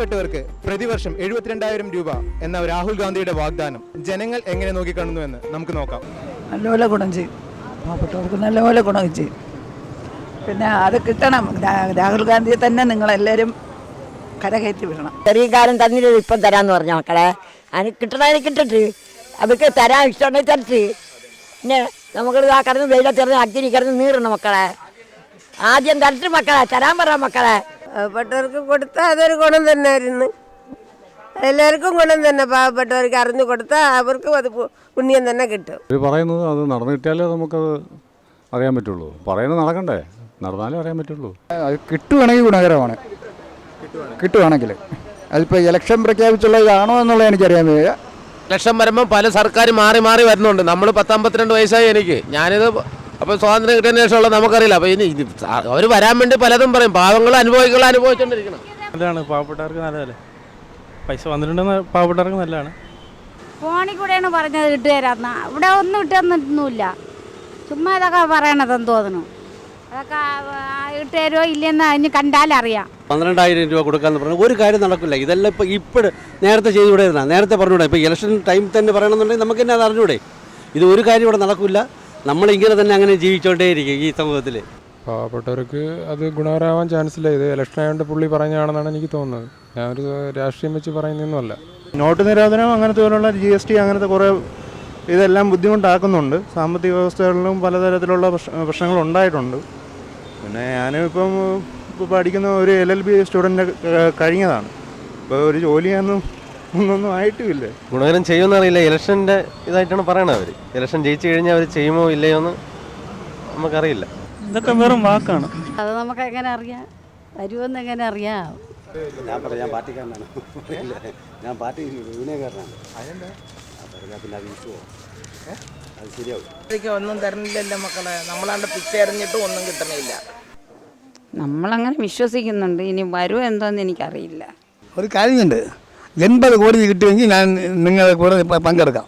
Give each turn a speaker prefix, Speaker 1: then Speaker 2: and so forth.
Speaker 1: പാവപ്പെട്ടവർക്ക് പ്രതിവർഷം എഴുപത്തിരണ്ടായിരം രൂപ എന്ന രാഹുൽ ഗാന്ധിയുടെ വാഗ്ദാനം ജനങ്ങൾ എങ്ങനെ നോക്കിക്കാണുന്നുവെന്ന് നമുക്ക് നോക്കാം.
Speaker 2: നല്ലപോലെ ഗുണം ചെയ്യും. പാവപ്പെട്ടവർക്ക് നല്ലപോലെ ഗുണം ചെയ്യും. പിന്നെ അത് കിട്ടണം. രാഹുൽ ഗാന്ധിയെ തന്നെ നിങ്ങളെല്ലാവരും കരകയറ്റി വിടണം.
Speaker 3: ചെറിയ കാലം തന്നില്ല ഇപ്പം തരാന്ന് പറഞ്ഞ മക്കളെ. അതിന് കിട്ടണതിന് കിട്ടിട്ട്. അവർക്ക് തരാൻ ഇഷ്ടമുണ്ടെങ്കിൽ തരട്ട്. പിന്നെ നമുക്ക് ആ കിടന്ന് വെയിലത്തിറന്ന് അഗ്നി കിടന്ന് നീറണം മക്കളെ. ആദ്യം തരട്ട് മക്കളെ. തരാൻ പറ മക്കളെ.
Speaker 4: പാവപ്പെട്ടവർക്ക് കൊടുത്താൽ അതൊരു ഗുണം തന്നെയായിരുന്നു എല്ലാവർക്കും ഗുണം തന്നെ പാവപ്പെട്ടവർക്ക് അറിഞ്ഞു കൊടുത്താൽ അവർക്കും അത് പുണ്യം തന്നെ കിട്ടും.
Speaker 5: പറയുന്നത് അത് നടന്നു കിട്ടിയാലേ നമുക്കത് അറിയാൻ പറ്റുള്ളൂ. പറയുന്നത് നടക്കണ്ടേ? നടന്നാലേ അറിയാൻ പറ്റുള്ളൂ.
Speaker 6: അത് കിട്ടുവാണെങ്കിൽ ഗുണകരമാണ്. കിട്ടുവാണെങ്കിൽ. അതിപ്പോൾ ഇലക്ഷൻ പ്രഖ്യാപിച്ചുള്ള ഇതാണോ എന്നുള്ളത് എനിക്കറിയാൻ വയ്യ.
Speaker 7: ഇലക്ഷൻ വരുമ്പം പല സർക്കാർ മാറി മാറി വരുന്നുണ്ട്. നമ്മൾ പത്തമ്പത്തിരണ്ട് വയസ്സായി എനിക്ക്. ഞാനിത് അപ്പോൾ സ്വാതന്ത്ര്യം കിട്ടിയതിന് ശേഷമുള്ള നമുക്കറിയില്ല. അപ്പോൾ ഇനി അവർ വരാൻ വേണ്ടി പലതും പറയും. പാവങ്ങൾ അനുഭവികൾ അനുഭവിച്ചുകൊണ്ടിരിക്കണം
Speaker 8: നല്ലതാണ്. പാവപ്പെട്ടവർക്ക് നല്ലതല്ലേ? പൈസ വന്നിട്ടുണ്ടെന്ന് പാവപ്പെട്ടവർക്ക് നല്ലതാണ്.
Speaker 9: ഫോണിൽ കൂടെയാണ് പറഞ്ഞത് ഇട്ടുതരാന്ന ഇവിടെ ഒന്നും ഇട്ടുതന്നിട്ടൊന്നുമില്ല ചുമ്മാ ഇതൊക്കെ പറയണതെന്ന് തോന്നുന്നു. അതൊക്കെ ഇട്ടുതരുമോ ഇല്ലെന്ന് അതിന് കണ്ടാലറിയാം
Speaker 10: പന്ത്രണ്ടായിരം രൂപ കൊടുക്കാന്ന് പറഞ്ഞു ഒരു കാര്യം നടക്കില്ല. ഇതെല്ലാം ഇപ്പോൾ ഇപ്പോഴും നേരത്തെ ചെയ്തുകൂടെ നേരത്തെ പറഞ്ഞുകൂടെ? ഇപ്പോൾ ഇലക്ഷൻ ടൈം തന്നെ പറയണമെന്നുണ്ടെങ്കിൽ നമുക്ക് തന്നെ അത് അറിഞ്ഞൂടെ ഇത് ഒരു കാര്യം ഇവിടെ നടക്കില്ല. നമ്മളിങ്ങനെ തന്നെ അങ്ങനെ ജീവിച്ചോണ്ടേയിരിക്കും ഈ സമൂഹത്തിൽ
Speaker 11: പാവപ്പെട്ടവർക്ക് അത് ഗുണകരമാവാൻ ചാൻസ് ഇല്ല. ഇത് ഇലക്ഷൻ ആയതുകൊണ്ട് പുള്ളി പറഞ്ഞാണെന്നാണ് എനിക്ക് തോന്നുന്നത്. ഞാനൊരു രാഷ്ട്രീയം വെച്ച് പറയുന്നൊന്നുമല്ല
Speaker 6: നോട്ട് നിരോധനം അങ്ങനത്തെ പോലുള്ള ജി എസ് ടി അങ്ങനത്തെ കുറേ ഇതെല്ലാം ബുദ്ധിമുട്ടാക്കുന്നുണ്ട്. സാമ്പത്തിക വ്യവസ്ഥകളിലും പലതരത്തിലുള്ള പ്രശ്ന- പ്രശ്നങ്ങൾ ഉണ്ടായിട്ടുണ്ട് പിന്നെ ഞാനിപ്പം ഇപ്പോൾ പഠിക്കുന്ന ഒരു എൽ എൽ ബി സ്റ്റുഡന്റ് കഴിഞ്ഞതാണ്. ഇപ്പോൾ ഒരു ജോലിയൊന്നും ഒന്നൊന്നും ആയിട്ടുമില്ല.
Speaker 7: ഗുണകരം ചെയ്യുമെന്ന് അറിയില്ല. ഇലക്ഷന്റെ ഇതായിട്ടാണ് പറയണത് അവർ ഇലക്ഷൻ ജയിച്ചു കഴിഞ്ഞാൽ അവർ ചെയ്യുമോ ഇല്ലയോ എന്ന് നമുക്കറിയില്ല.
Speaker 8: ഇതൊക്കെ വെറും വാക്കാണ്.
Speaker 9: അത് നമുക്ക് എങ്ങനെ അറിയാം? വരുമെന്ന് എങ്ങനെ അറിയാം?
Speaker 10: ഞാൻ പറയാം ഞാൻ പാർട്ടിക്കാരനാണ്. ഞാൻ പാർട്ടി യൂണിയൻകാരനാണ്. പിന്നെ അത് ഇഷ്യൂ അത് ശരിയാവും.
Speaker 2: ഒന്നും തരണില്ലല്ലോ മക്കളെ. നമ്മളാണ്ട് പിച്ച എറിഞ്ഞിട്ട് ഒന്നും കിട്ടണില്ല.
Speaker 9: നമ്മളങ്ങനെ വിശ്വസിക്കുന്നുണ്ട്. ഇനി വരുമോ എന്തോന്ന് എനിക്കറിയില്ല.
Speaker 6: ഒരു കാര്യമുണ്ട്. எண்பது கோடி கிட்ட நான் நீங்கள் கூட பங்கெடுക്കാം